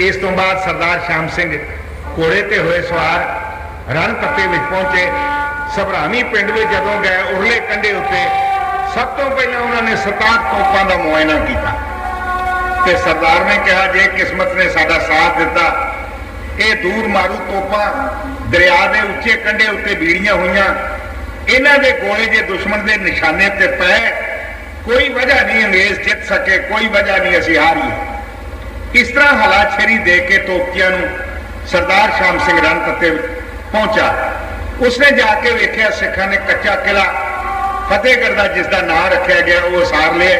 ਇਸ ਤੋਂ ਬਾਅਦ ਸਰਦਾਰ ਸ਼ਾਮ ਸਿੰਘ ਘੋੜੇ ਤੇ ਹੋਏ ਸਵਾਰ ਰਣ ਤੱਤੇ ਵਿੱਚ ਪਹੁੰਚੇ। ਸਭਰਾਮੀ ਪਿੰਡ ਵਿੱਚ ਜਦੋਂ ਗਏ, ਉਰਲੇ ਕੰਢੇ ਉੱਤੇ ਸਭ ਤੋਂ ਪਹਿਲਾਂ ਉਹਨਾਂ ਨੇ 67 ਤੋਪਾਂ ਦਾ ਮੁਆਇਨਾ ਕੀਤਾ। ਤੇ ਸਰਦਾਰ ਨੇ ਕਿਹਾ, ਜੇ ਕਿਸਮਤ ਨੇ ਸਾਡਾ ਸਾਥ ਦਿੱਤਾ, ਇਹ ਦੂਰ ਮਾਰੂ ਤੋਪਾਂ, ਦਰਿਆ ਦੇ ਉੱਚੇ ਕੰਢੇ ਉੱਤੇ ਬੀੜੀਆਂ ਹੋਈਆਂ, ਇਹਨਾਂ ਦੇ ਗੋਲੇ ਜੇ ਦੁਸ਼ਮਣ ਦੇ ਨਿਸ਼ਾਨੇ ਤੇ ਪਏ, ਕੋਈ ਵਜ੍ਹਾ ਨਹੀਂ ਅੰਗਰੇਜ਼ ਜਿੱਤ ਸਕੇ, ਕੋਈ ਵਜ੍ਹਾ ਨਹੀਂ ਅਸੀਂ ਹਾਰੀਏ। ਇਸ ਤਰ੍ਹਾਂ ਹਲਾਛੇਰੀ ਦੇ ਕੇ ਤੋਪੀਆਂ ਨੂੰ ਸਰਦਾਰ ਸ਼ਾਮ ਸਿੰਘ ਰਣ ਤੱਤੇ ਪਹੁੰਚਾ? ਉਸਨੇ ਜਾ ਕੇ ਵੇਖਿਆ ਸਿੱਖਾਂ ਨੇ ਕੱਚਾ ਕਿਲਾ ਫਤਿਹਗੜ੍ਹ ਦਾ ਜਿਸ ਦਾ ਨਾਂ ਰੱਖਿਆ ਗਿਆ, ਉਹ ਸਾਰ ਲਿਆ।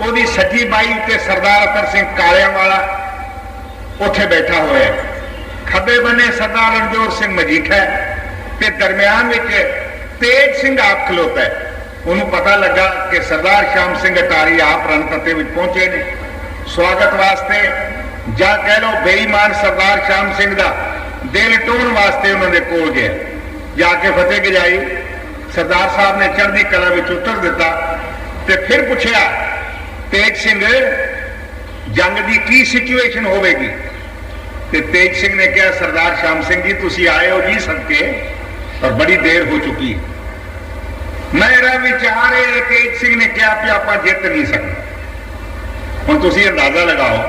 ਉਹਦੀ ਸੱਜੀ ਬਾਈ ਤੇ ਸਰਦਾਰ ਅਤਰ ਸਿੰਘ ਕਾਲਿਆਂ ਵਾਲਾ ਉੱਥੇ ਬੈਠਾ ਹੋਇਆ ਖੱਬੇ ਬੰਨੇ ਸਰਦਾਰ ਰਣਜੋਤ ਸਿੰਘ ਮਜੀਠਾ ਤੇ ਦਰਮਿਆਨ ਵਿੱਚ ਤੇਜ ਸਿੰਘ ਆਪ ਖਲੋਤਾ ਹੈ। ਉਹਨੂੰ ਪਤਾ ਲੱਗਾ ਕਿ ਸਰਦਾਰ ਸ਼ਾਮ ਸਿੰਘ ਅਟਾਰੀ ਆਪ ਰਣਤੱਤੇ ਵਿੱਚ ਪਹੁੰਚੇ ਨੇ। ਸਵਾਗਤ ਵਾਸਤੇ ਜਾਂ ਕਹਿ ਲਓ ਬੇਈਮਾਨ ਸਰਦਾਰ ਸ਼ਾਮ ਸਿੰਘ ਦਾ ਦਿਲ ਟੋਣ ਵਾਸਤੇ ਉਹਨਾਂ ਦੇ ਕੋਲ ਗਿਆ। ਜਾ ਕੇ ਫਤਿਹ ਗਜਾਈ। ਸਰਦਾਰ ਸਾਹਿਬ ਨੇ ਚੜ੍ਹਦੀ ਕਲਾ ਵਿੱਚ ਉੱਤਰ ਦਿੱਤਾ ਤੇ ਫਿਰ ਪੁੱਛਿਆ ਤੇਜ ਸਿੰਘ, ਜੰਗ ਦੀ ਕੀ ਸਿਚੁਏਸ਼ਨ ਹੋਵੇਗੀ? ਤੇ ਤੇਜ ਸਿੰਘ ਨੇ ਕਿਹਾ, ਸਰਦਾਰ ਸ਼ਾਮ ਸਿੰਘ ਜੀ, ਤੁਸੀਂ ਆਏ ਹੋ ਜੀ ਸਦਕੇ ਪਰ ਬੜੀ ਦੇਰ ਹੋ ਚੁੱਕੀ। ਹੈ। ਮੇਰਾ ਵਿਚਾਰ ਹੈ ਤੇਜ ਸਿੰਘ ਨੇ ਕਿਹਾ ਕਿ ਆਪਾਂ ਜਿੱਤ ਨਹੀਂ ਸਕਦੇ। ਹੁਣ ਤੁਸੀਂ ਅੰਦਾਜ਼ਾ ਲਗਾਓ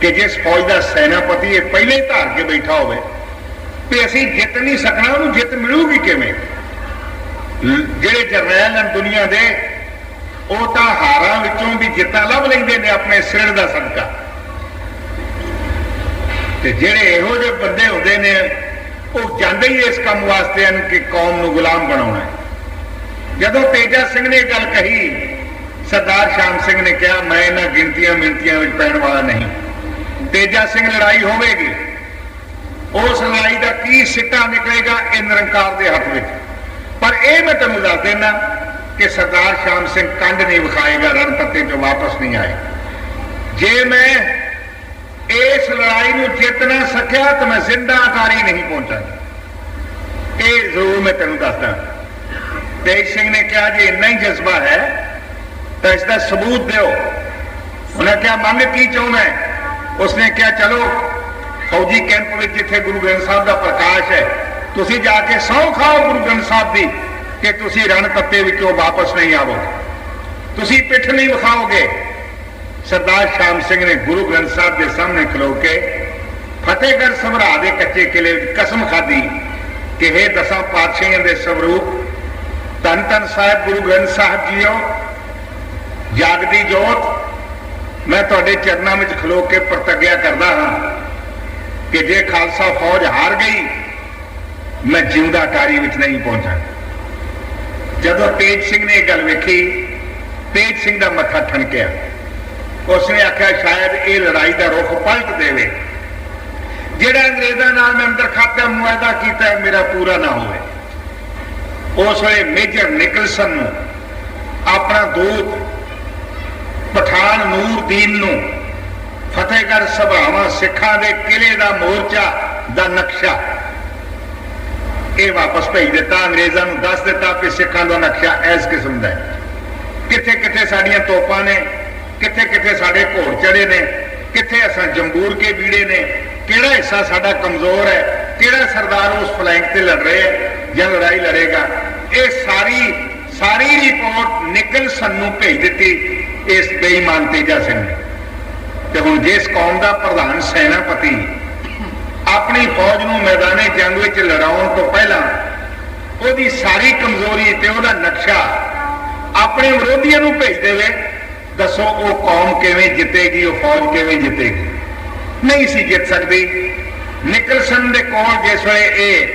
ਕਿ ਜਿਸ ਫੌਜ ਦਾ ਸੈਨਾਪਤੀ ਇਹ ਪਹਿਲੇ ਹੀ ਧਾਰ ਕੇ ਬੈਠਾ ਹੋਵੇ, ਤੇ ਅਸੀਂ ਜਿੱਤ ਨਹੀਂ ਸਕਣਾ, ਉਹਨੂੰ ਜਿੱਤ ਮਿਲੂਗੀ ਕਿਵੇਂ? ਜਿਹੜੇ ਜਰਨੈਲ ਹਨ ਦੁਨੀਆ ਦੇ, ਉਹ ਤਾਂ ਹਾਰਾਂ ਵਿੱਚੋਂ ਵੀ ਜਿੱਤਾਂ ਲੱਭ ਲੈਂਦੇ ਨੇ ਆਪਣੇ ਸਿਰ ਦਾ ਸਦਕਾ। ਤੇ ਜਿਹੜੇ ਇਹੋ ਜਿਹੇ ਬੰਦੇ ਹੁੰਦੇ ਨੇ, ਉਹ ਜਾਂਦੇ ਹੀ ਇਸ ਕੰਮ ਵਾਸਤੇ ਹਨ ਕਿ ਕੌਮ ਨੂੰ ਗੁਲਾਮ ਬਣਾਉਣਾ ਹੈ। ਜਦੋਂ ਤੇਜਾ ਸਿੰਘ ਨੇ ਇਹ ਗੱਲ ਕਹੀ ਸਰਦਾਰ ਸ਼ਾਮ ਸਿੰਘ ਨੇ ਕਿਹਾ, ਮੈਂ ਇਹਨਾਂ ਗਿਣਤੀਆਂ ਮਿੰਤੀਆਂ ਵਿੱਚ ਪੈਣ ਵਾਲਾ ਨਹੀਂ। ਤੇਜਾ ਸਿੰਘ ਲੜਾਈ ਹੋਵੇਗੀ। ਉਸ ਲੜਾਈ ਦਾ ਕੀ ਸਿੱਟਾ ਨਿਕਲੇਗਾ ਇਹ ਨਿਰੰਕਾਰ ਦੇ ਹੱਥ ਵਿੱਚ। ਪਰ ਇਹ ਮੈਂ ਤੁਹਾਨੂੰ ਦੱਸ ਦੇਣਾ ਕਿ ਸਰਦਾਰ ਸ਼ਾਮ ਸਿੰਘ ਕੰਡ ਨਹੀਂ ਵਿਖਾਏਗਾ, ਰਣ ਪੱਤੇ ਤੋਂ ਵਾਪਸ ਨਹੀਂ ਆਏ। ਜੇ ਮੈਂ ਇਸ ਲੜਾਈ ਨੂੰ ਜਿੱਤ ਨਾ ਸਕਿਆ, ਤਾਂ ਮੈਂ ਜ਼ਿੰਦਾ ਅਕਾਰੀ ਨਹੀਂ ਪਹੁੰਚਾਂਗਾ। ਇਹ ਜ਼ਰੂਰ ਮੈਂ ਤੈਨੂੰ ਦੱਸਦਾ। ਤੇਜ ਸਿੰਘ ਨੇ ਕਿਹਾ, ਜੇ ਇੰਨਾ ਹੀ ਜਜ਼ਬਾ ਹੈ ਤਾਂ ਇਸ ਦਾ ਸਬੂਤ ਦਿਓ। ਉਹਨੇ ਕਿਹਾ ਮੰਨ ਕੀ ਚਾਹੁੰਦਾ ਉਸਨੇ ਕਿਹਾ, ਚਲੋ, ਫੌਜੀ ਕੈਂਪ ਵਿੱਚ ਜਿੱਥੇ ਗੁਰੂ ਗ੍ਰੰਥ ਸਾਹਿਬ ਦਾ ਪ੍ਰਕਾਸ਼ ਹੈ, ਤੁਸੀਂ ਜਾ ਕੇ ਸਹੁੰ ਖਾਓ ਗੁਰੂ ਗ੍ਰੰਥ ਸਾਹਿਬ ਦੀ ਕਿ ਤੁਸੀਂ ਰਣ ਤੱਤੇ ਵਿੱਚੋਂ ਵਾਪਸ ਨਹੀਂ ਆਵੋਗੇ। ਤੁਸੀਂ ਪਿੱਠ ਨਹੀਂ ਵਿਖਾਓਗੇ। ਸਰਦਾਰ ਸ਼ਾਮ ਸਿੰਘ ਨੇ ਗੁਰੂ ਗ੍ਰੰਥ ਸਾਹਿਬ ਦੇ ਸਾਹਮਣੇ ਖਲੋ ਕੇ ਫਤਿਹਗੜ੍ਹ ਸਮਰਾ ਦੇ ਕੱਚੇ ਕਿਲੇ ਵਿੱਚ ਕਸਮ ਖਾਧੀ ਕਿ ਇਹ ਦਸਾਂ ਪਾਤਸ਼ਾਹਾਂ ਦੇ ਸਵਰੂਪ ਧੰਨ ਧੰਨ ਸਾਹਿਬ ਗੁਰੂ ਗ੍ਰੰਥ ਸਾਹਿਬ ਜੀਓ ਜਾਗਦੀ ਜੋਤ, ਮੈਂ ਤੁਹਾਡੇ ਚਰਨਾਂ ਵਿੱਚ ਖਲੋ ਕੇ ਪ੍ਰਤੱਗਿਆ ਕਰਦਾ ਹਾਂ ਕਿ ਜੇ ਖਾਲਸਾ ਫੌਜ ਹਾਰ ਗਈ, ਮੈਂ ਜਿੰਦਾ ਟਾਰੀ ਵਿੱਚ ਨਹੀਂ ਪਹੁੰਚਾਂ। ਜਦੋਂ ਤੇਜ ਸਿੰਘ ਨੇ ਇਹ ਗੱਲ ਵੇਖੀ, ਤੇਜ ਸਿੰਘ ਦਾ ਮੱਥਾ ਠਣਕਿਆ। ਉਸਨੇ ਆਖਿਆ, ਸ਼ਾਇਦ ਇਹ ਲੜਾਈ ਦਾ ਰੁਖ ਪਲਟ ਦੇਵੇ। ਜਿਹੜਾ ਅੰਗਰੇਜ਼ਾਂ ਨਾਲ ਮੈਂ ਅੰਦਰ ਖਾਤਾ ਮੁਆਇਦਾ ਕੀਤਾ ਮੇਰਾ ਪੂਰਾ ਨਾ ਹੋਵੇ। ਉਸ ਵੇਲੇ ਮੇਜਰ ਨਿਕਲਸਨ ਨੂੰ ਆਪਣਾ ਦੂਤ ਪਠਾਨ ਨੂਰਦੀਨ ਨੂੰ, ਫਤਿਹਗੜ੍ਹ ਸਭਾਵਾਂ ਸਿੱਖਾਂ ਦੇ ਕਿਲੇ ਦਾ ਮੋਰਚਾ ਦਾ ਨਕਸ਼ਾ। ਇਹ ਵਾਪਸ ਭੇਜ ਦਿੱਤਾ, ਅੰਗਰੇਜ਼ਾਂ ਨੂੰ ਦੱਸ ਦਿੱਤਾ ਕਿ ਸਿੱਖਾਂ ਦਾ ਨਕਸ਼ਾ ਇਸ ਕਿਸਮ ਦਾ ਹੈ। ਕਿੱਥੇ ਕਿੱਥੇ ਸਾਡੀਆਂ ਤੋਪਾਂ ਨੇ ਕਿੱਥੇ ਕਿੱਥੇ ਸਾਡੇ ਘੋੜ ਚੜੇ ਨੇ, ਕਿੱਥੇ ਅਸਾਂ ਜੰਬੂਰ ਕੇ ਵੀੜੇ ਨੇ, ਕਿਹੜਾ ਹਿੱਸਾ ਸਾਡਾ ਕਮਜ਼ੋਰ ਹੈ, ਕਿਹੜਾ ਸਰਦਾਰ ਉਸ ਫਲੈਂਕ ਤੇ ਲੜ ਰਿਹਾ ਹੈ, ਜਾਂ ਲੜਾਈ ਲੜੇਗਾ। ਇਹ ਸਾਰੀ ਸਾਰੀ ਰਿਪੋਰਟ ਨਿਕਲ ਸਾਨੂੰ ਭੇਜ ਦਿੱਤੀ ਇਸ ਬੇਈਮਾਨ ਤੇਜਾ ਸਿੰਘ ਤੇ ਹੁਣ ਜਿਸ ਕੌਮ ਦਾ ਪ੍ਰਧਾਨ ਸੈਨਾਪਤੀ ਆਪਣੀ ਫੌਜ ਨੂੰ ਮੈਦਾਨੇ ਜੰਗ ਵਿੱਚ ਲੜਾਉਣ ਤੋਂ ਪਹਿਲਾਂ ਉਹਦੀ ਸਾਰੀ ਕਮਜ਼ੋਰੀ ਤੇ ਉਹਦਾ ਨਕਸ਼ਾ ਆਪਣੇ ਵਿਰੋਧੀਆਂ ਨੂੰ ਭੇਜ ਦੇਵੇ, ਦੱਸੋ ਉਹ ਕੌਮ ਕਿਵੇਂ ਜਿੱਤੇਗੀ, ਉਹ ਫੌਜ ਕਿਵੇਂ ਜਿੱਤੇਗੀ। ਨਹੀਂ ਸੀ ਜਿੱਤ ਸਕਦੀ। ਨਿਕਲਸਨ ਦੇ ਕੋਲ ਜਿਸ ਵੇਲੇ ਇਹ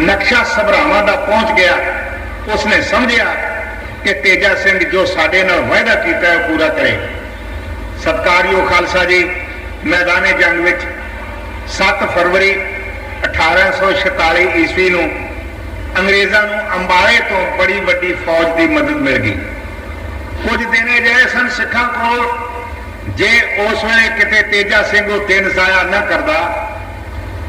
ਨਕਸ਼ਾ ਸਭਰਾਵਾਂ ਦਾ ਪਹੁੰਚ ਗਿਆ, ਉਸਨੇ ਸਮਝਿਆ ਕਿ ਤੇਜਾ ਸਿੰਘ ਜੋ ਸਾਡੇ ਨਾਲ ਵਾਅਦਾ ਕੀਤਾ ਹੈ ਉਹ ਪੂਰਾ ਕਰੇ। ਸਤਕਾਰਯੋਗ ਖਾਲਸਾ ਜੀ, ਮੈਦਾਨੇ ਜੰਗ ਵਿੱਚ 7 ਫਰਵਰੀ 1846 ਈਸਵੀ ਨੂੰ ਅੰਗਰੇਜ਼ਾਂ ਨੂੰ ਅੰਬਾਲੇ ਤੋਂ ਬੜੀ ਵੱਡੀ ਫੌਜ ਦੀ ਮਦਦ ਮਿਲ ਗਈ। ਕੁਝ ਦਿਨ ਅਜਿਹੇ ਸਨ ਸਿੱਖਾਂ ਕੋਲ, ਜੇ ਉਸ ਵੇਲੇ ਕਿਤੇ ਤੇਜਾ ਸਿੰਘ ਉਹ ਦਿਨ ਜ਼ਾਇਆ ਨਾ ਕਰਦਾ,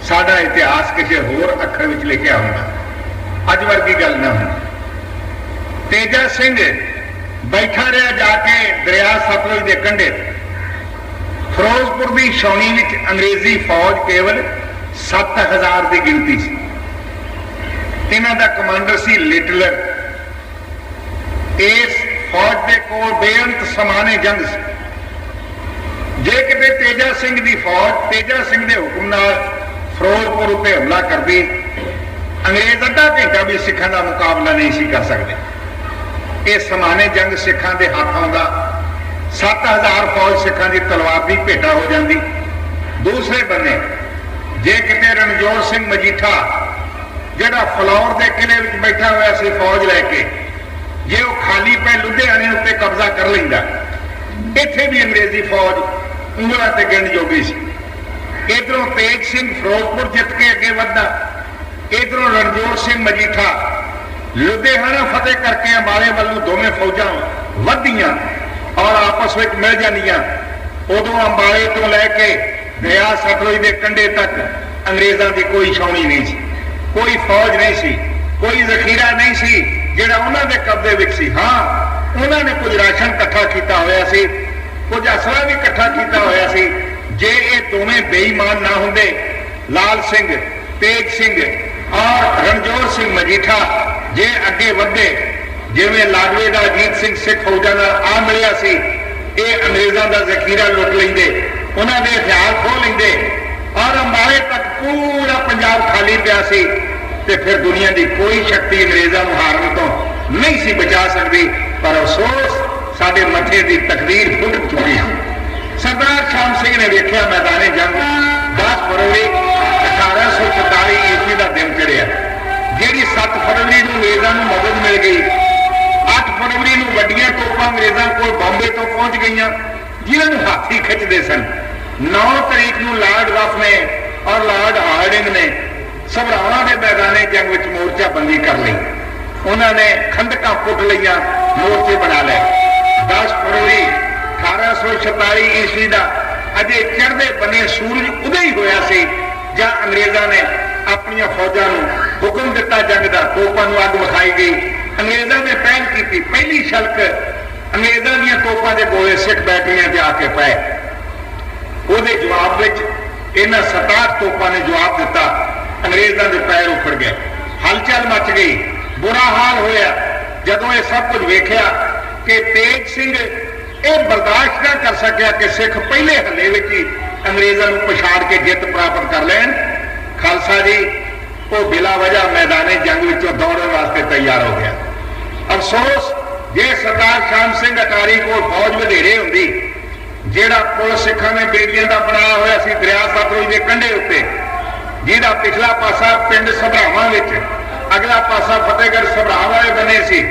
ਸਾਡਾ ਇਤਿਹਾਸ ਕਿਸੇ ਹੋਰ ਅੱਖਰ ਵਿੱਚ ਲਿਖਿਆ ਹੁੰਦਾ। ਅੱਜ ਵਰਗੀ ਗੱਲ ਨਾ ਹੁੰਦੀ। ਤੇਜਾ ਸਿੰਘ ਬੈਠਾ ਰਿਹਾ ਜਾ ਕੇ ਦਰਿਆ ਸਤਲੁਜ ਦੇ ਕੰਢੇ ਫਿਰੋਜ਼ਪੁਰ ਦੀ ਛਾਉਣੀ ਵਿੱਚ ਅੰਗਰੇਜ਼ੀ ਫੌਜ ਕੇਵਲ 7000 ਦੀ ਗਿਣਤੀ ਸੀ। ਇਹਨਾਂ ਦਾ ਕਮਾਂਡਰ ਸੀ ਲਿਟਲਰ। ਇਸ ਫੌਜ ਦੇ ਕੋਲ ਬੇਅੰਤ ਸਮਾਨੇ ਜੰਗ ਸੀ। ਜੇ ਕਿਤੇ ਤੇਜਾ ਸਿੰਘ ਦੀ ਫੌਜ ਤੇਜਾ ਸਿੰਘ ਦੇ ਹੁਕਮ ਨਾਲ ਫਿਰੋਜ਼ਪੁਰ ਉੱਤੇ ਹਮਲਾ ਕਰਦੀ, ਅੰਗਰੇਜ਼ ਅੱਧਾ ਘੰਟਾ ਵੀ ਸਿੱਖਾਂ ਦਾ ਮੁਕਾਬਲਾ ਨਹੀਂ ਸੀ ਕਰ ਸਕਦੇ। ਇਹ ਸਮਾਨੇ ਜੰਗ ਸਿੱਖਾਂ ਦੇ ਹੱਥ ਆਉਂਦਾ। 7000 ਫੌਜ ਸਿੱਖਾਂ ਦੀ ਤਲਵਾਰ ਦੀ ਭੇਟਾ ਹੋ ਜਾਂਦੀ। ਦੂਸਰੇ ਬੰਨੇ, ਜੇ ਕਿਤੇ ਰਣਜੋਤ ਸਿੰਘ ਮਜੀਠਾ, ਜਿਹੜਾ ਫਲੌਰ ਦੇ ਕਿਲੇ ਵਿੱਚ ਬੈਠਾ ਹੋਇਆ ਸੀ ਫੌਜ ਲੈ ਕੇ, ਜੇ ਉਹ ਖਾਲੀ ਪੈ ਲੁਧਿਆਣੇ ਉੱਤੇ ਕਬਜ਼ਾ ਕਰ ਲੈਂਦਾ। ਇੱਥੇ ਵੀ ਅੰਗਰੇਜ਼ੀ ਫੌਜ ਉਂਗਲਾਂ ਤੇ ਗਿਣ ਜੋਗੀ ਸੀ। ਇਧਰੋਂ ਤੇਜ ਸਿੰਘ ਫਿਰੋਜ਼ਪੁਰ ਜਿੱਤ ਕੇ ਅੱਗੇ ਵਧਦਾ। ਇਧਰੋਂ ਰਣਜੋਤ ਸਿੰਘ ਮਜੀਠਾ ਲੁਧਿਆਣਾ ਫਤਿਹ ਕਰਕੇ ਅੰਬਾਲੇ ਵੱਲੋਂ ਦੋਵੇਂ ਫੌਜਾਂ ਵੱਧੀਆਂ ਔਰ ਆਪਸ ਵਿੱਚ ਮਿਲ ਜਾਂਦੀਆਂ। ਉਦੋਂ ਅੰਬਾਲੇ ਤੋਂ ਲੈ ਕੇ ਦਰਿਆ ਸਤਲੁਜ ਦੇ ਕੰਢੇ ਤੱਕ ਅੰਗਰੇਜ਼ਾਂ ਦੀ ਕੋਈ ਛਾਉਣੀ ਨਹੀਂ ਸੀ। ਕੋਈ ਫੌਜ ਨਹੀਂ ਸੀ, ਕੋਈ ਜ਼ਖੀਰਾ ਨਹੀਂ ਸੀ ਜਿਹੜਾ ਉਹਨਾਂ ਦੇ ਕਬਜ਼ੇ ਵਿੱਚ ਸੀ। ਹਾਂ, ਉਹਨਾਂ ਨੇ ਕੁਝ ਰਾਸ਼ਨ ਇਕੱਠਾ ਕੀਤਾ ਹੋਇਆ ਸੀ, ਕੁਝ ਅਸਲਾ ਵੀ ਇਕੱਠਾ ਕੀਤਾ ਹੋਇਆ ਸੀ। ਜੇ ਇਹ ਦੋਵੇਂ ਬੇਈਮਾਨ ਨਾ ਹੁੰਦੇ, ਲਾਲ ਸਿੰਘ, ਤੇਜ ਸਿੰਘ ਔਰ ਰਣਜੋਤ ਸਿੰਘ ਮਜੀਠਾ, ਜੇ ਅੱਗੇ ਵਧੇ, ਜਿਵੇਂ ਲਾਡਵੇ ਦਾ ਅਜੀਤ ਸਿੰਘ ਸਿੱਖ ਫੌਜਾਂ ਨਾਲ ਆ ਮਿਲਿਆ ਸੀ, ਇਹ ਅੰਗਰੇਜ਼ਾਂ ਦਾ ਜ਼ਖੀਰਾ ਲੁੱਟ ਲੈਂਦੇ, ਉਹਨਾਂ ਦੇ ਹਥਿਆਰ ਖੋਹ ਲੈਂਦੇ, ਔਰ ਅੰਬਾਲੇ ਤੱਕ ਪੂਰਾ ਪੰਜਾਬ ਖਾਲੀ ਪਿਆ ਸੀ, ਤੇ ਫਿਰ ਦੁਨੀਆ ਦੀ ਕੋਈ ਸ਼ਕਤੀ ਅੰਗਰੇਜ਼ਾਂ ਨੂੰ ਹਾਰਨ ਤੋਂ ਨਹੀਂ ਸੀ ਬਚਾ ਸਕਦੀ, ਪਰ ਅਫਸੋਸ, ਸਾਡੇ ਮੱਥੇ ਦੀ ਤਕਦੀਰ ਫੁੱਟ ਚੁੱਕੀ ਹੈ। ਸਰਦਾਰ ਸ਼ਾਮ ਸਿੰਘ ਨੇ ਵੇਖਿਆ ਮੈਦਾਨੇ ਜੰਗ 10 ਫਰਵਰੀ 1847 ਈਸਵੀ ਦਾ ਦਿਨ ਚੜਿਆ ਜਿਹੜੀ 7 ਫਰਵਰੀ ਨੂੰ ਅੰਗਰੇਜ਼ਾਂ ਨੂੰ ਮਦਦ ਮਿਲ ਗਈ 8 ਫਰਵਰੀ ਨੂੰ ਵੱਡੀਆਂ ਤੋਪਾਂ ਅੰਗਰੇਜ਼ਾਂ ਕੋਲ ਬੰਬੇ ਤੋਂ ਪਹੁੰਚ ਗਈਆਂ, ਜਿਨ੍ਹਾਂ ਨੂੰ ਹਾਥੀ ਖਿੱਚਦੇ ਸਨ। 9 ਤਰੀਕ ਨੂੰ ਲਾਰਡ ਰਫ ਨੇ ਔਰ ਲਾਰਡ ਹਾਰਡਿੰਗ ਨੇ ਸਭਰਾਵਾਂ ਦੇ ਮੈਦਾਨੇ ਜੰਗ ਵਿੱਚ ਮੋਰਚਾ ਬੰਦੀ ਕਰ ਲਈ। ਉਹਨਾਂ ਨੇ ਖੰਡਕਾਂ ਪੁੱਟ ਲਈਆਂ, ਮੋਰਚੇ ਬਣਾ ਲਏ। 10 ਫਰਵਰੀ 1847 ਈਸਵੀ ਦਾ ਅਜੇ ਚੜ੍ਹਦੇ ਬਨੇ ਸੂਰਜ ਉਦੈ ਹੀ ਹੋਇਆ ਸੀ। ਜਾਂ ਅੰਗਰੇਜ਼ਾਂ ਨੇ ਆਪਣੀਆਂ ਫੌਜਾਂ ਨੂੰ ਹੁਕਮ ਦਿੱਤਾ ਜੰਗ ਦਾ, ਤੋਪਾਂ ਨੂੰ ਅੱਗ ਵਿਖਾਈ ਗਈ। ਅੰਗਰੇਜ਼ਾਂ ਨੇ ਪਹਿਲ ਕੀਤੀ। ਪਹਿਲੀ ਛਲਕ ਅੰਗਰੇਜ਼ਾਂ ਦੀਆਂ ਤੋਪਾਂ ਦੇ ਗੋਲੇ ਸਿੱਖ ਬੈਟਰੀਆਂ ਤੇ ਆ ਕੇ ਪਏ। ਉਹਦੇ ਜਵਾਬ ਵਿੱਚ ਇਹਨਾਂ 67 ਤੋਪਾਂ ਨੇ ਜਵਾਬ ਦਿੱਤਾ। ਅੰਗਰੇਜ਼ਾਂ ਦੇ ਪੈਰ ਉਖੜ ਗਏ। ਹਲਚਲ ਮਚ ਗਈ। ਬੁਰਾ ਹਾਲ ਹੋਇਆ। ਜਦੋਂ ਇਹ ਸਭ ਕੁਝ ਵੇਖਿਆ ਕਿ ਤੇਜ ਸਿੰਘ ਇਹ ਬਰਦਾਸ਼ਤ ਨਾ ਕਰ ਸਕਿਆ ਕਿ ਸਿੱਖ ਪਹਿਲੇ ਹੱਲੇ ਵਿੱਚ ਹੀ ਅੰਗਰੇਜ਼ਾਂ ਨੂੰ ਪਛਾੜ ਕੇ ਜਿੱਤ ਪ੍ਰਾਪਤ ਕਰ ਲੈਣ। ਖਾਲਸਾ ਜੀ, ਉਹ ਬਿਲਾ ਵਜ੍ਹਾ ਮੈਦਾਨੇ ਜੰਗ ਵਿੱਚੋਂ ਦੌੜਨ ਵਾਸਤੇ ਤਿਆਰ ਹੋ ਗਿਆ। ਅਫਸੋਸ, ਜੇ ਸਰਦਾਰ ਸ਼ਾਮ ਸਿੰਘ ਅਟਾਰੀ ਕੋਲ ਫੌਜ ਵਧੇਰੇ ਹੁੰਦੀ, ਜਿਹੜਾ ਪੁਲ ਸਿੱਖਾਂ ਨੇ ਬੇੜੀਆਂ ਦਾ ਬਣਾਇਆ ਹੋਇਆ ਸੀ ਦਰਿਆ ਸਤਲੁਜ ਦੇ ਕੰਢੇ ਉੱਤੇ, ਜਿਹਦਾ ਪਿਛਲਾ ਪਾਸਾ ਪਿੰਡ ਸਭਰਾਵਾਂ ਵਿੱਚ, ਅਗਲਾ ਪਾਸਾ ਫਤਿਹਗੜ੍ਹ ਸਭਰਾਵਾਂ ਵਾਲੇ ਬਨੇ ਸੀ,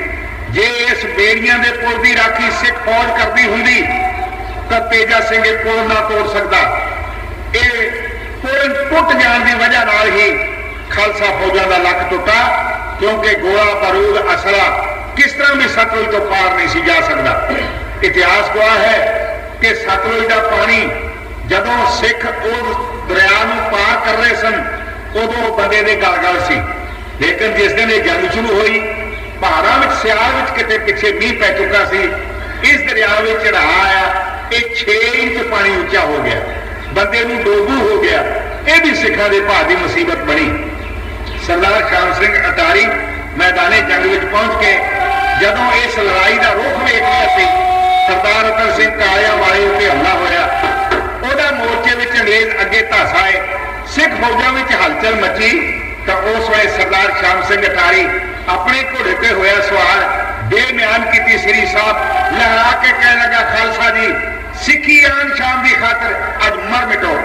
ਜੇ ਇਸ ਬੇੜੀਆਂ ਦੇ ਪੁਲ ਦੀ ਰਾਖੀ ਸਿੱਖ ਫੌਜ ਕਰਦੀ ਹੁੰਦੀ ਤਾਂ ਤੇਜਾ ਸਿੰਘ ਇਹ ਪੁਲ ਨਾ ਤੋੜ ਸਕਦਾ। ਇਹ ਪੁਲ ਟੁੱਟ ਜਾਣ ਦੀ ਵਜ੍ਹਾ ਨਾਲ ਹੀ ਖਾਲਸਾ ਫੌਜਾਂ ਦਾ ਲੱਕ ਟੁੱਟਾ, ਕਿਉਂਕਿ ਗੋਲਾ ਬਾਰੂਦ, ਅਸਲਾ ਕਿਸ ਤਰ੍ਹਾਂ ਵੀ ਸਤਲੁਜ ਤੋਂ ਪਾਰ ਨਹੀਂ ਸੀ ਜਾ ਸਕਦਾ। ਇਤਿਹਾਸ ਗਵਾਹ ਹੈ ਕਿ ਸਤਲੁਜ ਦਾ ਪਾਣੀ ਜਦੋਂ ਸਿੱਖ ਉਹ ਦਰਿਆ ਨੂੰ ਪਾਰ ਕਰ ਰਹੇ ਸਨ, ਉਦੋਂ ਬੰਦੇ ਦੇ ਗਲ-ਗਲ ਸੀ। ਲੇਕਿਨ ਜਿਸ ਦਿਨ ਇਹ ਜੰਗ ਸ਼ੁਰੂ ਹੋਈ, ਪਹਾੜਾਂ ਵਿੱਚ ਸਿਆਲ ਵਿੱਚ ਕਿਤੇ ਪਿੱਛੇ ਮੀਂਹ ਪੈ ਚੁੱਕਾ ਸੀ, ਇਸ ਦਰਿਆ ਵਿੱਚ ਚੜਾ ਆਇਆ। ਇਹ 6 ਇੰਚ ਪਾਣੀ ਉੱਚਾ ਹੋ ਗਿਆ। ਬੰਦੇ ਨੂੰ ਡੋਬੂ ਹੋ ਗਿਆ। ਇਹ ਵੀ ਸਿੱਖਾਂ ਦੇ ਭਾਅ ਦੀ ਮੁਸੀਬਤ ਬਣੀ। ਸਰਦਾਰ ਸ਼ਾਮ ਸਿੰਘ ਅਟਾਰੀ ਮੈਦਾਨੇ ਜੰਗ ਵਿੱਚ ਪਹੁੰਚ ਕੇ ਜਦੋਂ ਇਸ ਲੜਾਈ ਦਾ ਰੁਖ ਵੇਖ ਲਿਆ ਸੀ, ਸਰਦਾਰ ਅਤਰ ਸਿੰਘ ਕਾਲਿਆ ਵਾਲੇ ਉੱਤੇ ਹਮਲਾ ਹੋਇਆ। ਉਹਦਾ ਮੋਰਚੇ ਵਿੱਚ ਅੰਗਰੇਜ਼ ਅੱਗੇ ਧਸ ਆਏ। ਸਿੱਖ ਫੌਜਾਂ ਵਿੱਚ ਹਲਚਲ ਮਚੀ ਤਾਂ ਉਸ ਵੇਲੇ ਸਰਦਾਰ ਸ਼ਾਮ ਸਿੰਘ ਅਟਾਰੀ ਆਪਣੇ ਘੋੜੇ ਤੇ ਹੋਇਆ ਸਵਾਰ ਬੇਮਿਆਨ ਕੀਤੀ ਸ੍ਰੀ ਸਾਹਿਬ। ਲਹਿਰਾ ਕੇ ਕਹਿਣ ਲੱਗਾ, ਖਾਲਸਾ ਜੀ ਸਿੱਖੀ ਆਨ ਸ਼ਾਮ ਦੀ ਖਾਤਰ ਅੱਜ ਮਰ ਮਿਟੋ।